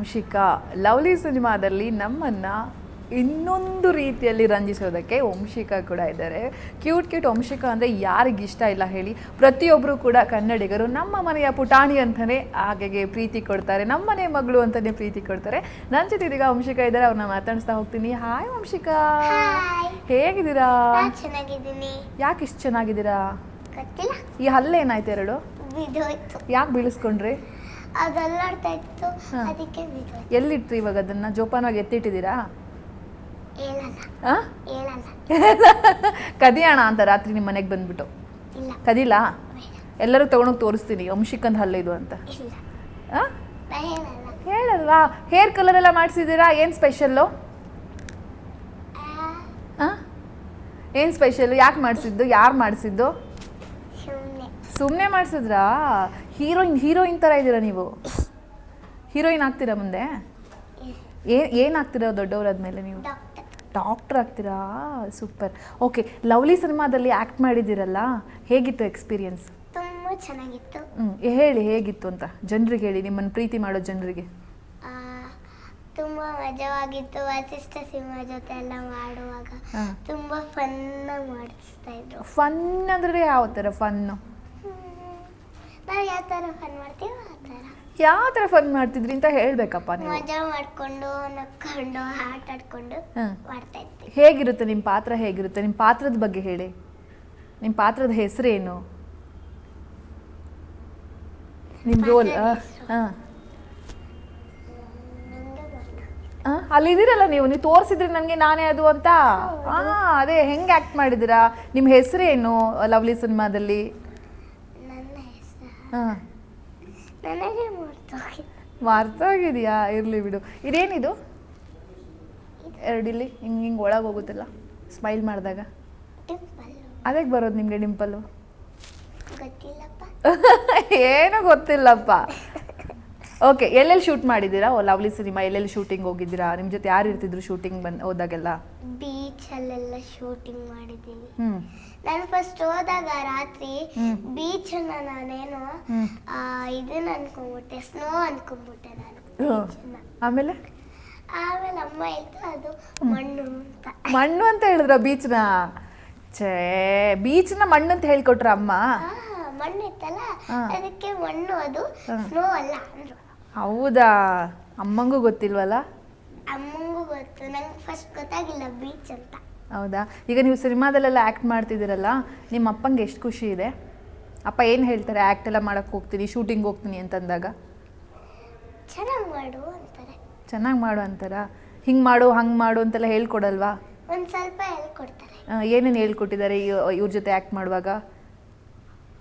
Vanshika lovely ಸಿನಿಮಾದಲ್ಲಿ ನಮ್ಮನ್ನ ಇನ್ನೊಂದು ರೀತಿಯಲ್ಲಿ ರಂಜಿಸೋದಕ್ಕೆ ವಂಶಿಕಾ ಕೂಡ ಇದ್ದಾರೆ. ಕ್ಯೂಟ್ ಕ್ಯೂಟ್ ವಂಶಿಕಾ ಅಂದರೆ ಯಾರಿಗಿಷ್ಟ ಇಲ್ಲ ಹೇಳಿ. ಪ್ರತಿಯೊಬ್ಬರು ಕೂಡ ಕನ್ನಡಿಗರು ನಮ್ಮ ಮನೆಯ ಪುಟಾಣಿ ಅಂತಲೇ ಹಾಗೆಗೆ ಪ್ರೀತಿ ಕೊಡ್ತಾರೆ. ನಮ್ಮ ಮನೆ ಮಗಳು ಅಂತಲೇ ಪ್ರೀತಿ ಕೊಡ್ತಾರೆ. ನನ್ನ ಜೊತೆ ಇದೀಗ ವಂಶಿಕಾ ಇದ್ದಾರೆ ಅವ್ರನ್ನ ಮಾತಾಡಿಸ್ತಾ ಹೋಗ್ತೀನಿ. ಹಾಯ್ ವಂಶಿಕಾ. ಹೇಗಿದ್ದೀರಾ? ಯಾಕೆ ಇಷ್ಟು ಚೆನ್ನಾಗಿದ್ದೀರಾ? ಈ ಹಲ್ಲೇನಾಯ್ತು ಎರಡು? ಯಾಕೆ ಬೀಳಿಸ್ಕೊಂಡ್ರಿ? ಅದು ಅಲ್ಲಾಡ್ತಾ ಇತ್ತು ಹಾ. ಅದಕ್ಕೆ ಬಿದ್ದೋಯ್ತು ಎಲ್ಲಿಟ್ರಿ ಇವಾಗ ಅದನ್ನ? ಜೋಪಾನವಾಗಿ ಎತ್ತಿಟ್ಟಿದ್ದೀರಾ? ಹೇಳಲ್ಲ. ಆ? ಹೇಳಲ್ಲ. ಕದಿಯೋಣ ಅಂತ ರಾತ್ರಿ ನಿಮ್ಮ ಮನೆಗೆ ಬಂದ್ಬಿಟ್ಟು. ಇಲ್ಲ. ಕದಿಲ್ಲ? ಬೇಡ. ಎಲ್ಲರೂ ತಗೊಂಡೋಗಿ ತೋರಿಸ್ತೀನಿ. ವಂಶಿಕಂದ್ ಹಲ್ಲೆ ಇದು ಅಂತ. ಇಲ್ಲ. ಆ? ಹೇಳಲ್ಲ. ಹೇಳಲ್ವಾ? ಹೇರ್ ಕಲರ್ ಎಲ್ಲ ಮಾಡಿಸಿದ್ದೀರಾ? ಏನು ಸ್ಪೆಷಲ್ಲು ಏನು ಸ್ಪೆಷಲ್ ಯಾಕೆ ಮಾಡಿಸಿದ್ದು? ಯಾರು ಮಾಡಿಸಿದ್ದು? ಸುಮ್ನೆ. ಸುಮ್ಮನೆ ಮಾಡಿಸಿದ್ರಾ? ಹೀರೋಯಿನ್ ಹೀರೋಯಿನ್ ಥರ ಇದ್ದೀರ ನೀವು? ಹೀರೋಯಿನ್ ಆಗ್ತೀರಾ ಮುಂದೆ? ಏನು ಆಗ್ತೀರಾ ದೊಡ್ಡವರಾದ್ಮೇಲೆ ನೀವು? ಡಾಕ್ಟರ್ ಆಗ್ತೀರಾ? ಸೂಪರ್. ಓಕೆ ಲವ್ಲಿ ಸಿನಿಮಾದಲ್ಲಿ ಆ್ಯಕ್ಟ್ ಮಾಡಿದ್ದೀರಲ್ಲ ಹೇಗಿತ್ತು ಎಕ್ಸ್ಪೀರಿಯನ್ಸ್? ತುಂಬ ಚೆನ್ನಾಗಿತ್ತು. ಹ್ಞೂ ಹೇಳಿ ಹೇಗಿತ್ತು ಅಂತ. ಜನರಿಗೆ ಹೇಳಿ ನಿಮ್ಮನ್ನು ಪ್ರೀತಿ ಮಾಡೋ ಜನರಿಗೆ. ತುಂಬಾ ಮಜವಾಗಿತ್ತು. ವಸಿಷ್ಠ ಸಿಂಹ ಜೊತೆ ಎಲ್ಲ ಮಾಡುವಾಗ. ತುಂಬ ಫನ್ನಾಗಿ ಮಾಡಿಸ್ತಾ ಇದ್ರು. ಫನ್ ಅಂದರೆ ಯಾವ ಥರ ಫನ್ನು ನಾವು ಯಾವ ಥರ ಫನ್ ಮಾಡ್ತೀವೋ ಆ ಥರ ಯಾವ ಥರ ಫನ್ ಮಾಡ್ತಿದ್ರಿ ಅಂತ ಹೇಳಬೇಕಪ್ಪ ನೀವು. ಮಜಾ ಮಾಡ್ಕೊಂಡು ನಕ್ಕೊಂಡು ಆಟ ಆಡ್ಕೊಂಡು ಹಾಂ. ಮಾಡ್ತಾ ಇದ್ವಿ. ಹೇಗಿರುತ್ತೆ ನಿಮ್ಮ ಪಾತ್ರ ಹೇಗಿರುತ್ತೆ? ನಿಮ್ಮ ಪಾತ್ರದ ಬಗ್ಗೆ ಹೇಳಿ. ನಿಮ್ಮ ಪಾತ್ರದ ಹೆಸರೇನು? ನಿಮ್ಮ ರೋಲ್ ಅಲ್ಲಿ ಹೆಸ್ರು? ಹಾಂ. ನಂಗೆ ಗೊತ್ತು. ಅಲ್ಲಿದ್ದೀರಲ್ಲ ನೀವು. ನೀವು ತೋರಿಸಿದ್ರಿ ನನಗೆ ನಾನೇ ಅದು ಅಂತ. ಹಾ ಅದೇ ಹೆಂಗೆ ಆ್ಯಕ್ಟ್ ಮಾಡಿದ್ದೀರಾ? ನಿಮ್ಮ ಹೆಸರೇನು ಲವ್ಲಿ ಸಿನಿಮಾದಲ್ಲಿ? ಹಾಂ. ನನಗೆ ಮರ್ತೋಗಿ ಮರ್ತೋಗಿದೆಯಾ? ಇರಲಿ ಬಿಡು. ಇದೇನಿದು? ಎರಡಿಲ್ಲಿ? ಹಿಂಗೆ ಹಿಂಗೆ ಒಳಗೆ ಹೋಗುತ್ತಲ್ಲ? ಸ್ಮೈಲ್ ಮಾಡಿದಾಗ. ಅದಕ್ಕೆ ಬರೋದು ನಿಮಗೆ ಡಿಂಪಲ್ಲು? ಏನೂ ಗೊತ್ತಿಲ್ಲಪ್ಪ. ಓಕೆ ಎಲ್ಲೆಲ್ಲಿ ಶೂಟ್ ಮಾಡಿದ್ದೀರಾ? ಓ ಲವ್ಲಿ ಸಿನಿಮಾ ಎಲ್ಲೆಲ್ಲಿ ಶೂಟಿಂಗ್ ಹೋಗಿದ್ದೀರಾ? ನಿಮ್ಮ ಜೊತೆ ಯಾರು ಇರ್ತಿದ್ರು ಶೂಟಿಂಗ್ ಬಂದು ಹೋದಾಗೆಲ್ಲ? ಬೀಚಲ್ಲೆಲ್ಲ ಶೂಟಿಂಗ್ ಮಾಡಿದ್ದೀನಿ. ಹ್ಞೂ ನಾನು ಫಸ್ಟ್ ಹೋದಾಗ ರಾತ್ರಿ ಬೀಚ್ ಅನ್ನ ನಾನೇನು ಆ, ಇದನ್ನ ಅನ್ಕೊಂಡ್ಬಿಟ್ಟೆ ಸ್ನೋ ಅನ್ಕೊಂಡ್ಬಿಟ್ಟೆ ನಾನು ಆಮೇಲೆ? ಆಮೇಲೆ ಅಮ್ಮ ಇತ್ತು ಅದು ಮಣ್ಣು ಅಂತ. ಮಣ್ಣು ಅಂತ ಹೇಳಿದ್ರ ಬೀಚ್ನ ಛೇ ಬೀಚ್ನ ಮಣ್ಣು ಅಂತ ಹೇಳ್ಕೊಟ್ರ ಅಮ್ಮ? ಮಣ್ಣು ಇತ್ತಲ್ಲ ಅದಕ್ಕೆ ಮಣ್ಣು ಅದು ಸ್ನೋ ಅಲ್ಲ ಅಂದ್ರು. ಹೌದಾ? ಅಮ್ಮಂಗೂ ಗೊತ್ತಿಲ್ವಲ್ಲ? ಅಮ್ಮಂಗೂ ಗೊತ್ತು. ನಂಗೆ ಫಸ್ಟ್ ಗೊತ್ತಾಗಿಲ್ಲ ಬೀಚ್ ಅಂತ. ಹೌದಾ? ಈಗ ನೀವು ಸಿನಿಮಾದಲ್ಲೆಲ್ಲ ಆ್ಯಕ್ಟ್ ಮಾಡ್ತಿದ್ದೀರಲ್ಲ ನಿಮ್ಮ ಅಪ್ಪಂಗೆ ಎಷ್ಟು ಖುಷಿ ಇದೆ? ಅಪ್ಪ ಏನು ಹೇಳ್ತಾರೆ? ಆ್ಯಕ್ಟ್ ಎಲ್ಲ ಮಾಡೋಕ್ಕೆ ಹೋಗ್ತೀನಿ ಶೂಟಿಂಗ್ ಹೋಗ್ತೀನಿ ಅಂತಂದಾಗ? ಚೆನ್ನಾಗಿ ಮಾಡು ಅಂತಾರೆ. ಚೆನ್ನಾಗಿ ಮಾಡು ಅಂತಾರ? ಹಿಂಗೆ ಮಾಡು ಹಂಗೆ ಮಾಡು ಅಂತೆಲ್ಲ ಹೇಳ್ಕೊಡಲ್ವಾ? ಒಂದು ಸ್ವಲ್ಪ ಹೇಳ್ಕೊಡ್ತಾರೆ. ಏನೇನು ಹೇಳ್ಕೊಟ್ಟಿದ್ದಾರೆ ಇವ್ರ ಜೊತೆ ಆ್ಯಕ್ಟ್ ಮಾಡುವಾಗ?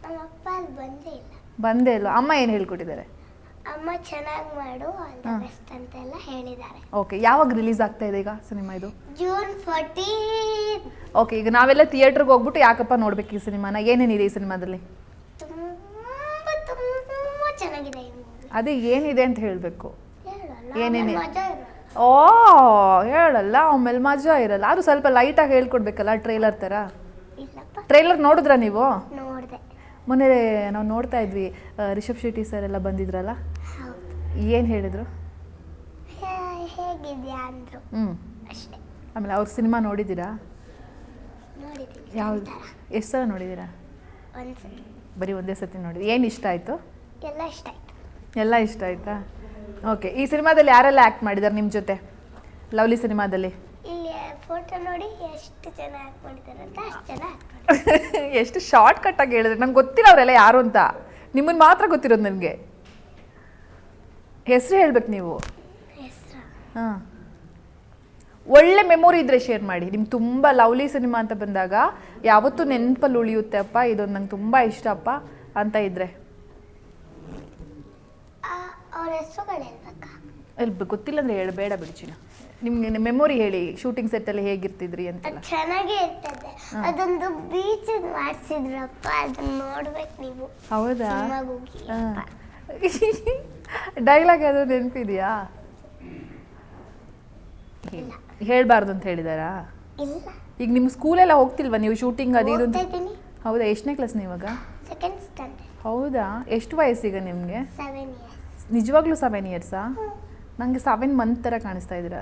ನಮ್ಮ ಅಪ್ಪ ಅಲ್ಲಿ ಬಂದೇ ಇಲ್ಲ. ಬಂದೇ ಇಲ್ಲ. ಅಮ್ಮ ಏನು ಹೇಳ್ಕೊಟ್ಟಿದ್ದಾರೆ? ಅಮ್ಮ ಚೆನ್ನಾಗಿ ಮಾಡು ಆಲ್ ದ. ಬೆಸ್ಟ್ ಅಂತೆಲ್ಲ ಹೇಳಿದ್ದಾರೆ. ಓಕೆ ಯಾವಾಗ ರಿಲೀಸ್ ಆಗ್ತಾ ಇದೆ ಈಗ ಸಿನಿಮಾ ಇದು? ಜೂನ್ ಫೋರ್ಟೀನ್ ಓಕೆ ಈಗ ನಾವೆಲ್ಲ ಥಿಯೇಟ್ರಿಗೆ ಹೋಗ್ಬಿಟ್ಟು ಯಾಕಪ್ಪ ನೋಡ್ಬೇಕು ಈ ಸಿನಿಮಾನ ಏನೇನಿದೆ ಈ ಸಿನಿಮಾದಲ್ಲಿ ತುಂಬ ತುಂಬ ಚೆನ್ನಾಗಿದೆ ಈ ಅದೇ ಏನಿದೆ ಅಂತ ಹೇಳಬೇಕು. ಹೇಳಲ್ಲ ಏನೇನೆ? ಆಮೇಲ್ ಮಜಾ ಇರಲ್ಲ. ಓ ಹೇಳಲ್ಲ ಆಮೇಲೆ ಮಜಾ ಇರಲ್ಲ. ಅದು ಸ್ವಲ್ಪ ಲೈಟಾಗಿ ಹೇಳ್ಕೊಡ್ಬೇಕಲ್ಲ ಟ್ರೈಲರ್ ಥರ? ಇಲ್ಲಪ್ಪ. ಟ್ರೈಲರ್ ನೋಡಿದ್ರಾ ನೀವು? ನೋಡಿದೆ. ಮೊನ್ನೆ ನಾವು ನೋಡ್ತಾ ಇದ್ವಿ ರಿಷಬ್ ಶೆಟ್ಟಿ ಸರ್ ಎಲ್ಲ ಬಂದಿದ್ರಲ್ಲ? ಏನು ಹೇಳಿದರು? ಹ್ಞೂ ಅಷ್ಟೇ. ಆಮೇಲೆ ಅವ್ರ ಸಿನಿಮಾ ನೋಡಿದ್ದೀರಾ? ನೋಡಿದ್ದೀನಿ. ಯಾವ್ದು? ಎಷ್ಟು ಸಲ ನೋಡಿದ್ದೀರಾ? ಬರೀ ಒಂದೇ ಸತಿ ನೋಡಿ ಏನು ಇಷ್ಟ ಆಯಿತು? ಎಲ್ಲ ಇಷ್ಟ ಆಯ್ತು. ಎಲ್ಲ ಇಷ್ಟ ಆಯ್ತಾ? ಓಕೆ ಈ ಸಿನಿಮಾದಲ್ಲಿ ಯಾರೆಲ್ಲ ಆ್ಯಕ್ಟ್ ಮಾಡಿದ್ದಾರೆ ನಿಮ್ಮ ಜೊತೆ? ಲವ್ಲಿ ಸಿನಿಮಾದಲ್ಲಿ? ಫೋಟೋ ನೋಡಿ ಎಷ್ಟು ಜನ ಅಂತ ಅಷ್ಟು ಜನ ಎಷ್ಟು ಶಾರ್ಟ್ ಕಟ್ ಆಗಿ ಹೇಳಿದ್ರೆ ನಂಗೆ ಗೊತ್ತಿಲ್ಲ ಅವರೆಲ್ಲ ಯಾರು ಅಂತ. ನಿಮ್ಮನ್ನು ಮಾತ್ರ ಗೊತ್ತಿರೋದು ನನಗೆ. ಹೆಸರು ಹೇಳ್ಬೇಕು ನೀವು. ಹೆಸರು. ಹಾಂ. ಒಳ್ಳೆ ಮೆಮೊರಿ ಇದ್ರೆ ಶೇರ್ ಮಾಡಿ. ನಿಮ್ಗೆ ತುಂಬ ಲವ್ಲಿ ಸಿನಿಮಾ ಅಂತ ಬಂದಾಗ ಯಾವತ್ತೂ ನೆನಪಲ್ಲಿ ಉಳಿಯುತ್ತೆ ಅಪ್ಪ ಇದೊಂದು ನಂಗೆ ತುಂಬ ಇಷ್ಟ ಅಪ್ಪ ಅಂತ ಇದ್ರೆ. ಅವ್ರ ಹೆಸರುಗಳು ಗೊತ್ತಿಲ್ಲ ಅಂದ್ರೆ ಹೇಳಬೇಡ ಬಿಡ್ಚಿನ ನಿಮ್ಗೆ ಮೆಮೊರಿ ಹೇಳಿ ಶೂಟಿಂಗ್ ಸೆಟ್ಟಲ್ಲಿ ಹೇಗಿರ್ತಿದ್ರಿ ಅಂತ ಚೆನ್ನಾಗಿ ಚೆನ್ನಾಗೇ ಇರ್ತದೆ. ಅದೊಂದು ಬೀಚ್ ಮಾಡ್ಸಿದ್ರಪ್ಪ ಅದನ್ನ ನೋಡ್ಬೇಕು ನೀವು. ಹೌದಾ? ಸಿನಿಮಾಗ್ ಹೋಗಿ. ಡೈಲಾಗ್ ಯಾವ್ದು ನೆನಪಿದೆಯಾ? ಹೇಳ್ಬಾರ್ದು ಅಂತ ಹೇಳಿದಾರಾ? ಇಲ್ಲ. ಈಗ ನಿಮ್ಮ ಸ್ಕೂಲೆಲ್ಲ ಹೋಗ್ತಿಲ್ವಾ ನೀವು ಶೂಟಿಂಗ್ ಅದು ಇದು ಇದ್ದೀನಿ ಹೌದಾ ಎಷ್ಟನೇ ಕ್ಲಾಸ್ ನೀವಾಗ ಸೆಕೆಂಡ್ ಸ್ಟ್ಯಾಂಡರ್ಡ್ ಹೌದಾ ಎಷ್ಟು ವಯಸ್ಸೀಗ ನಿಮಗೆ? ಸೆವೆನ್ ಇಯರ್ಸ್ ನಿಜವಾಗ್ಲೂ ಸೆವೆನ್ ಇಯರ್ಸಾ ನನಗೆ ಸೆವೆನ್ ಮಂತ್ ಥರ ಕಾಣಿಸ್ತಾ ಇದ್ದೀರಾ.